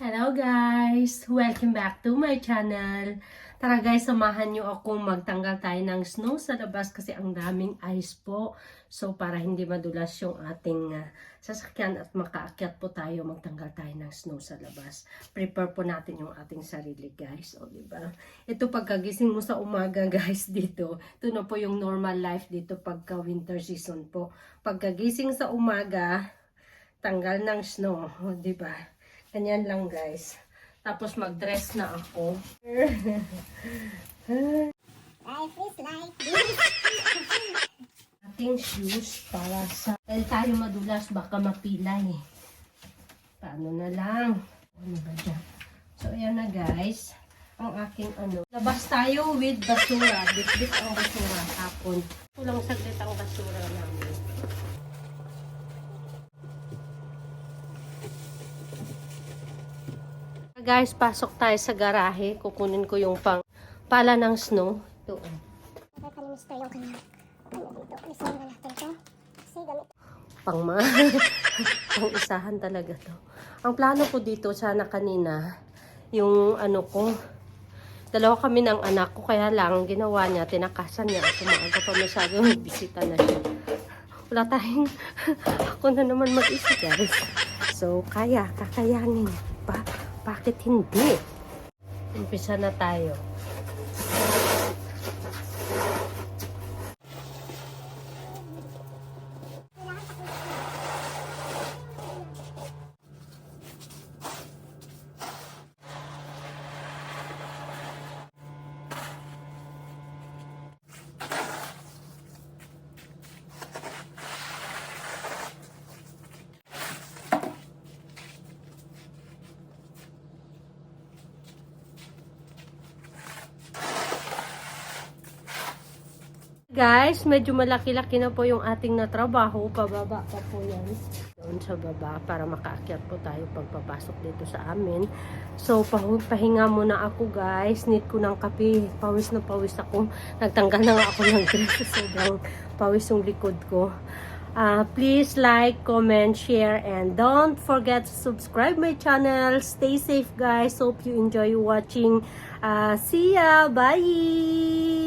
Hello guys! Welcome back to my channel. Tara guys, samahan nyo ako magtanggal tayo ng snow sa labas kasi ang daming ice po. So para hindi madulas yung ating ah, sasakyan at makaakyat po tayo, magtanggal tayo ng snow sa labas. Prepare po natin yung ating sarili guys. O diba? Ito pagkagising mo sa umaga guys dito. Ito na po yung normal life dito pagka winter season po. Pagkagising sa umaga, tanggal ng snow. O diba? Ganyan lang guys. Tapos mag-dress na ako. Life is like Ating shoes para sa... Dahil tayo madulas, baka mapilay. Paano na lang? Ano ba dyan? So, ayan na guys. Ang aking ano. Labas tayo with basura. Bit-bit ang basura. Tapon. Kulang saglit ang basura namin. Guys, pasok tayo sa garahe. Kukunin ko yung pang pala ng snow. Ito. Dapat ni Mr. yung kanya. Ano dito? Alisin na natin ito. Kasi gamit. pang ma pang isahan talaga to. Ang plano ko dito sana kanina, yung ano ko, dalawa kami ng anak ko, kaya lang ang ginawa niya, tinakasan niya ako maaga pa masyado, bisita na siya. Wala tayong, ako na naman mag-isa guys. So, kaya, kakayanin. Bakit hindi? Umpisa na tayo. Guys, medyo malaki-laki na po yung ating natrabaho. Pababa pa po yan. Doon sa baba para makaakyat po tayo pagpapasok dito sa amin. So, pahinga muna ako guys. Need ko ng kape. Pawis na pawis ako. Nagtanggal na nga ako ng dress. Sobrang pawis yung likod ko. Uh, please like, comment, share, and don't forget to subscribe my channel. Stay safe guys. Hope you enjoy watching. Uh, see ya. Bye!